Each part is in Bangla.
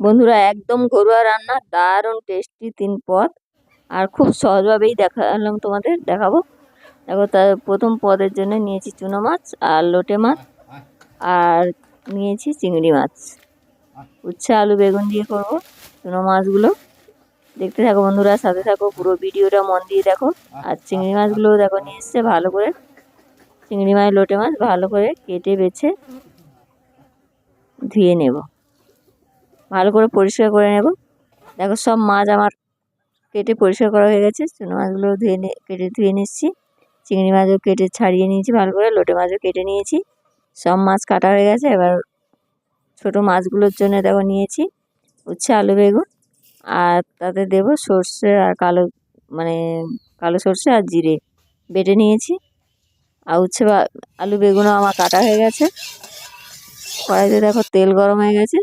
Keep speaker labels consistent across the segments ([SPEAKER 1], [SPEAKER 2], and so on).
[SPEAKER 1] বন্ধুরা, একদম ঘরোয়া রান্না, দারুণ টেস্টি তিন পদ। আর খুব সহজভাবেই দেখালাম তোমাদের, দেখাবো। দেখো, তার প্রথম পদের জন্য নিয়েছি চুনো মাছ আর লোটে মাছ আর নিয়েছি চিংড়ি মাছ। উচ্ছে, আলু, বেগুন দিয়ে করব চুনো মাছগুলো। দেখতে থাকো বন্ধুরা, সাথে থাকো, পুরো ভিডিওটা মন দিয়ে দেখো। আর চিংড়ি মাছগুলো দেখো, নিয়ে এসছে ভালো করে। চিংড়ি মাছ, লোটে মাছ ভালো করে কেটে বেছে ধুয়ে নেব। ভালো করে পরিষ্কার করে নেব। দেখো সব মাছ আমার কেটে পরিষ্কার করা হয়ে গেছে। চুনো মাছগুলো ধুয়ে কেটে ধুয়ে নিচ্ছি। চিংড়ি মাছও কেটে ছাড়িয়ে নিয়েছি ভালো করে, লোটে মাছও কেটে নিয়েছি। সব মাছ কাটা হয়ে গেছে। এবার ছোট মাছগুলোর জন্য দেখো নিয়েছি উচ্ছে, আলু, বেগুন। আর তাতে দেব সর্ষে আর কালো মানে কালো সর্ষে আর জিরে। বেটে নিয়েছি। আর উচ্ছে আলু, বেগুনও আমার কাটা হয়ে গেছে। কড়াইতে দেখো তেল গরম হয়ে গেছে।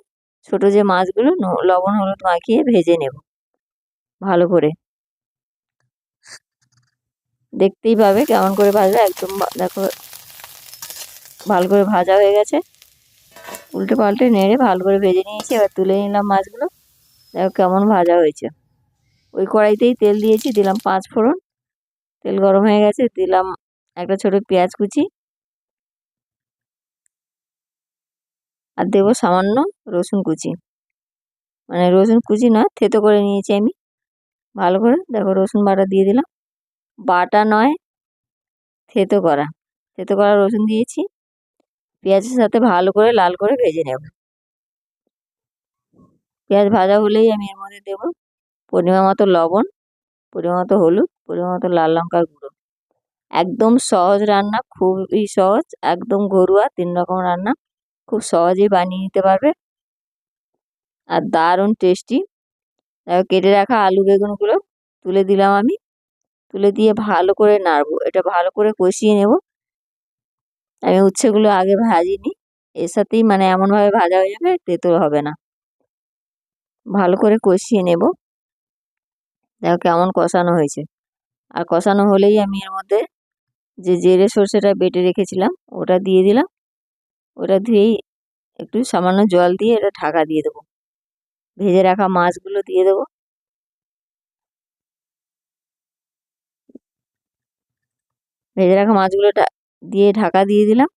[SPEAKER 1] ছোট যে মাছগুলো লবণ, হলুদ মাখিয়ে ভেজে নেব। ভালো করে। দেখতেই পাবে কেমন করে ভাজা একদম দেখো, ভালো করে ভাজা হয়ে গেছে। উল্টে পাল্টে নেড়ে ভালো করে ভেজে নিয়েছি। এবার তুলে নিলাম মাছগুলো। দেখো কেমন ভাজা হয়েছে। ওই কড়াইতেই তেল দিয়েছি, দিলাম পাঁচ ফোড়ন। তেল গরম হয়ে গেছে, দিলাম একটা ছোট পেঁয়াজ কুচি। আর দেবো সামান্য রসুন কুচি। মানে রসুন কুচি নয়, থেতো করে নিয়েছি আমি। ভালো করে দেখো রসুন বাটা দিয়ে দিলাম। বাটা নয়, থেতো করা। থেতো করা রসুন দিয়েছি। পেঁয়াজের সাথে ভালো করে লাল করে ভেজে নেব। পেঁয়াজ ভাজা হলেই আমি এর মধ্যে দেবো পরিমাণ মতো লবণ, পরিমাণ মতো হলুদ, পরিমাণ মতো লাল লঙ্কার গুঁড়ো। একদম সহজ রান্না, খুবই সহজ, একদম ঘরোয়া, তিন রকম রান্না। খুব সহজেই বানিয়ে নিতে পারবে। আর দারুণ টেস্টি কেটে রাখা আলু বেগুনগুলো তুলে দিলাম আমি। তুলে দিয়ে ভালো করে নাড়বো। এটা ভালো করে কষিয়ে নেব। আমি উচ্ছেগুলো আগে ভাজিনি। এর সাথেই মানে এমনভাবে ভাজা হয়ে যাবে তেতো হবে না। ভালো করে কষিয়ে নেব। দেখো কেমন কষানো হয়েছে। আর কষানো হলেই আমি এর মধ্যে যে জেরে সর্ষেটা বেটে রেখেছিলাম, ওটা দিয়ে দিলাম। ওটা ধুয়েই একটু সামান্য জল দিয়ে এটা ঢাকা দিয়ে দেবো। ভেজে রাখা মাছগুলো দিয়ে দেবো। ভেজে রাখা মাছগুলো দিয়ে ঢাকা দিয়ে দিলাম।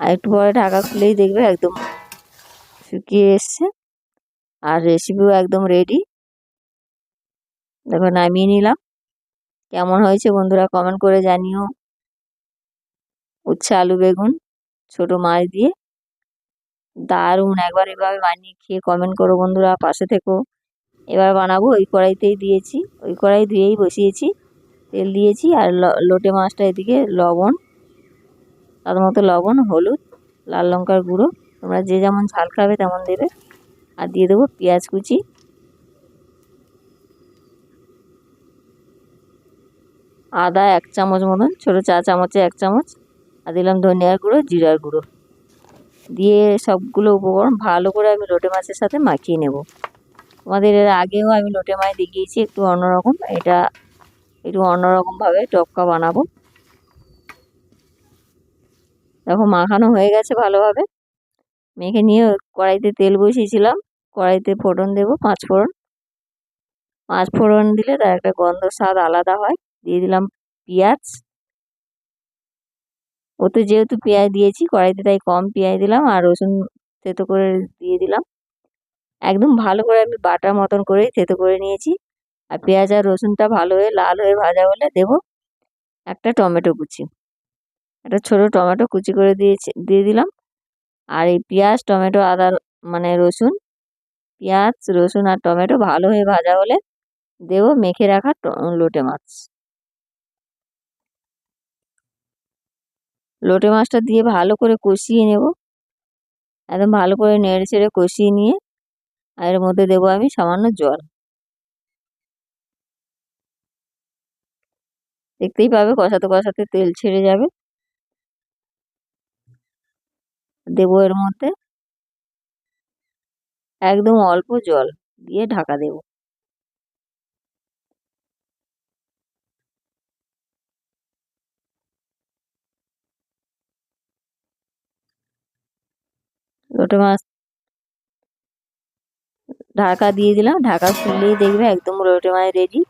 [SPEAKER 1] আর একটু পরে ঢাকা খুলেই দেখবে একদম শুকিয়ে এসছে। আর রেসিপিও একদম রেডি দেখো নামিয়ে নিলাম। কেমন হয়েছে বন্ধুরা কমেন্ট করে জানিও। উচ্ছে আলু বেগুন। ছোট মাছ দিয়ে। দারুণ, একবার এভাবে বানিয়ে খেয়ে কমেন্ট করো বন্ধুরা, পাশে থেকো। এবার বানাবো, ওই কড়াইতেই দিয়েছি। ওই কড়াই ধুয়েই বসিয়েছি। তেল দিয়েছি আর লোটে মাছটা এদিকে লবণ, তার মতো লবণ, হলুদ, লাল লঙ্কার গুঁড়ো। তোমরা যে যেমন ঝাল খাবে তেমন দেবে। আর দিয়ে দেবো পেঁয়াজ কুচি। আদা এক চামচ মতন, ছোটো চা চামচে এক চামচ। আর দিলাম ধনিয়ার গুঁড়ো, জিরার গুঁড়ো। দিয়ে সবগুলো উপকরণ ভালো করে আমি লোটে মাছের সাথে মাখিয়ে নেব। তোমাদের এর আগেও আমি লোটে মাছ দেখিয়েছি, একটু অন্যরকম। এটা একটু অন্যরকমভাবে টপকা বানাবো। দেখো মাখানো হয়ে গেছে ভালোভাবে। মেখে নিয়ে কড়াইতে তেল বসিয়েছিলাম। কড়াইতে ফোড়ন দেবো, পাঁচ ফোড়ন। পাঁচ ফোড়ন দিলে তার একটা গন্ধ স্বাদ আলাদা হয়। দিয়ে দিলাম পেঁয়াজ। ওতে যেহেতু পেঁয়াজ দিয়েছি, কড়াইতে তাই কম পেঁয়াজ দিলাম আর রসুন থেতো করে দিয়ে দিলাম। একদম ভালো করে আমি বাটার মতন করেই থেতো করে নিয়েছি। আর পেঁয়াজ আর রসুনটা ভালো হয়ে লাল হয়ে ভাজা হলে দেব একটা টমেটো কুচি। একটা ছোটো টমেটো কুচি করে দিয়েছি, দিয়ে দিলাম। আর এই পেঁয়াজ, টমেটো, আদা মানে রসুন, পেঁয়াজ, রসুন আর টমেটো ভালো হয়ে ভাজা হলে দেবো মেখে রাখা লোটে মাছ। লোটে মাছটা দিয়ে ভালো করে কষিয়ে নেব। একদম ভালো করে নেড়ে ছেড়ে কষিয়ে নিয়ে, আর এর মধ্যে দেবো আমি সামান্য জল। দেখতেই পাবে কষাতে কষাতে তেল ছেড়ে যাবে। দেবো এর মধ্যে একদম অল্প জল দিয়ে ঢাকা দেব। লোটে মাছ ঢাকা দিয়ে দিলাম। ঢাকা খুললেই দেখবে একদম লোটে মাছ রেডি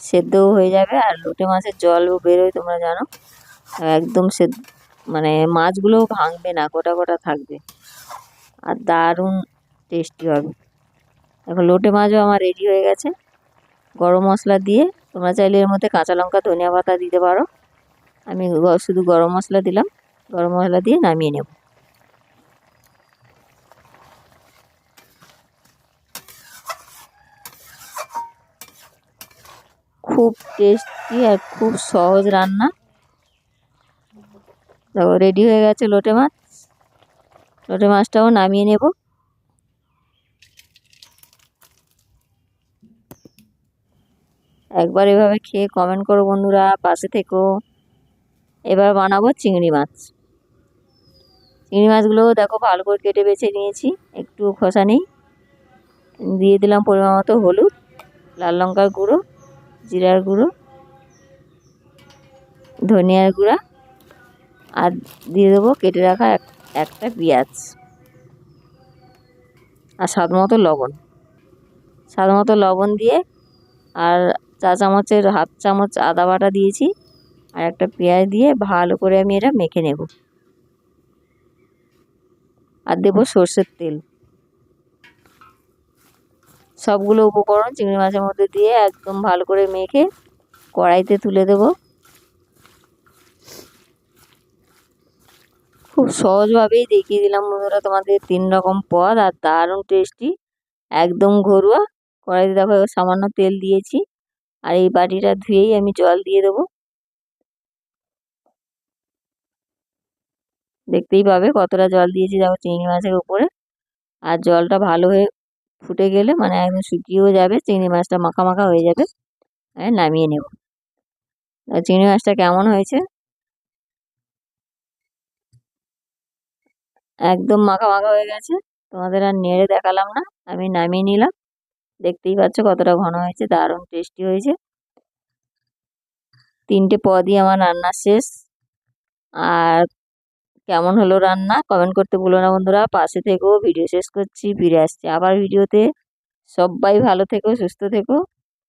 [SPEAKER 1] সেদ্ধও হয়ে যাবে আর লোটে মাছের জলও বেরোয় তোমরা জানো। একদম সে মানে মাছগুলোও ভাঙবে না, গোটা গোটা থাকবে। আর দারুণ টেস্টি হবে। এখন লোটে মাছও আমার রেডি হয়ে গেছে। গরম মশলা দিয়ে তোমরা চাইলে এর মধ্যে কাঁচা লঙ্কা, ধনিয়া পাতা দিতে পারো। আমি শুধু গরম মশলা দিলাম। গরম মশলা দিয়ে নামিয়ে নেব খুব টেস্টি আর খুব সহজ রান্না। দেখো রেডি হয়ে গেছে লোটে মাছ। লোটে মাছটাও নামিয়ে নেব। একবার এভাবে খেয়ে কমেন্ট করো বন্ধুরা, পাশে থেকো। এবার বানাবো চিংড়ি মাছ। চিংড়ি মাছগুলোও দেখো ভালো করে কেটে বেছে নিয়েছি, একটু খোসা নেই। দিয়ে দিলাম পরিমাণ মতো হলুদ, লাল লঙ্কার গুঁড়ো। জিরার গুঁড়ো, ধনিয়ার গুঁড়া, আর দিয়ে দেবো কেটে রাখা এক- একটা পেঁয়াজ। আর স্বাদ মতো লবণ। স্বাদ মতো লবণ দিয়ে আর চা চামচের হাফ চামচ আদা বাটা দিয়েছি, আর একটা পেঁয়াজ দিয়ে ভালো করে আমি এটা মেখে নেব। আর দেবো সর্ষের তেল। সবগুলো উপকরণ চিংড়ি মাছের মধ্যে দিয়ে একদম ভালো করে মেখে কড়াইতে তুলে দেব। খুব সহজভাবেই দেখিয়ে দিলাম বন্ধুরা তোমাদের তিন রকম পদ আর দারুণ টেস্টি একদম ঘরোয়া। কড়াইতে দেখো সামান্য তেল দিয়েছি আর এই বাটিটা ধুয়েই আমি জল দিয়ে দেবো। দেখতেই পাবে কতটা জল দিয়েছি দেখো চিংড়ি মাছের উপরে। আর জলটা ভালো হয়ে ফুটে গেলে মানে একদম শুকিয়েও যাবে, চিংড়ি মাছটা মাখা মাখা হয়ে যাবে আমি নামিয়ে নেব। চিংড়ি মাছটা কেমন হয়েছে? একদম মাখা মাখা হয়ে গেছে, তোমাদের আর নেড়ে দেখালাম না, আমি নামিয়ে নিলাম। দেখতেই পাচ্ছ কতটা ঘন হয়েছে, দারুণ টেস্টি হয়েছে। তিনটে পদই আমার রান্না শেষ। আর কেমন হলো রান্না? কমেন্ট করতে ভুলো না বন্ধুরা। পাশে থেকো, ভিডিও শেষ করছি, ফিরে আসছি আবার ভিডিওতে। সবাই ভালো থেকো, সুস্থ থেকো।